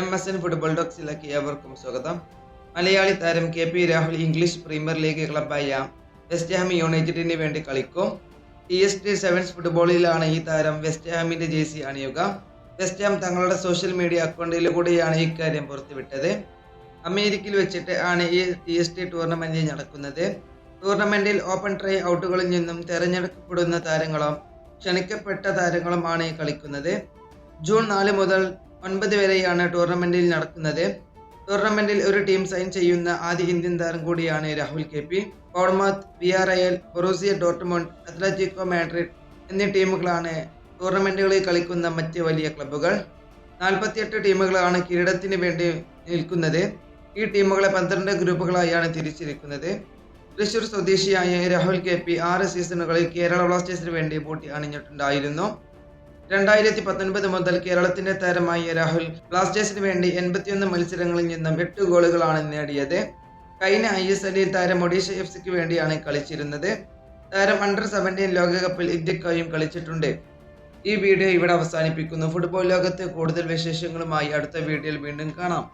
M S N football ഡോക്സിലേക്ക് ഏവർക്കും സ്വാഗതം. മലയാളി താരം K P Rahul English Premier League ക്ലബായ വെസ്റ്റ് ഹാം യുണൈറ്റഡിന് വേണ്ടി കളിക്കും. ടി എസ് ടി സെവൻസ് ഫുട്ബോളിലാണ് ഈ താരം വെസ്റ്റ് ഹാമിന്റെ ജേഴ്സി അണിയുക. വെസ്റ്റ് ഹാം തങ്ങളുടെ സോഷ്യൽ മീഡിയ അക്കൗണ്ടിലൂടെയാണ് ഇക്കാര്യം പുറത്തുവിട്ടത്. അമേരിക്കയിൽ വെച്ചിട്ട് ആണ് ഈ ടി എസ് ടി ടൂർണമെന്റ് നടക്കുന്നത് ടൂർണമെന്റിൽ ഓപ്പൺ ട്രൈ ഔട്ടുകളിൽ നിന്നും തിരഞ്ഞെടുക്കപ്പെടുന്ന താരങ്ങളും ക്ഷണിക്കപ്പെട്ട താരങ്ങളുമാണ് കളിക്കുന്നത്. ജൂൺ നാല് മുതൽ ഒൻപത് വരെയാണ് ടൂർണമെന്റിൽ നടക്കുന്നത്. ടൂർണമെന്റിൽ ഒരു ടീം സൈൻ ചെയ്യുന്ന ആദ്യ ഇന്ത്യൻ താരം കൂടിയാണ് Rahul K P. Bournemouth V R I L Borussia Dortmund Atletico Madrid എന്നീ ടീമുകളാണ് ടൂർണമെന്റുകളിൽ കളിക്കുന്ന മറ്റ് വലിയ ക്ലബ്ബുകൾ. നാൽപ്പത്തിയെട്ട് ടീമുകളാണ് കിരീടത്തിന് വേണ്ടി നിൽക്കുന്നത്. ഈ ടീമുകളെ പന്ത്രണ്ട് ഗ്രൂപ്പുകളായാണ് തിരിച്ചിരിക്കുന്നത്. തൃശൂർ സ്വദേശിയായ രാഹുൽ കെ പി ആറ് സീസണുകളിൽ കേരള ബ്ലാസ്റ്റേഴ്സിന് വേണ്ടി ബൂട്ടി അണിഞ്ഞിട്ടുണ്ടായിരുന്നു. രണ്ടായിരത്തി പത്തൊൻപത് മുതൽ കേരളത്തിന്റെ താരമായ രാഹുൽ ബ്ലാസ്റ്റേഴ്സിന് വേണ്ടി എൺപത്തിയൊന്ന് മത്സരങ്ങളിൽ നിന്നും എട്ട് ഗോളുകളാണ് നേടിയത്. കഴിഞ്ഞ ഐ എസ് എല്ലിൽ താരം ഒഡീഷ എഫ് സിക്ക് വേണ്ടിയാണ് കളിച്ചിരുന്നത്. താരം അണ്ടർ സെവന്റീൻ ലോകകപ്പിൽ ഇന്ത്യക്കായും കളിച്ചിട്ടുണ്ട്. ഈ വീഡിയോ ഇവിടെ അവസാനിപ്പിക്കുന്നു. ഫുട്ബോൾ ലോകത്തെ കൂടുതൽ വിശേഷങ്ങളുമായി അടുത്ത വീഡിയോയിൽ വീണ്ടും കാണാം.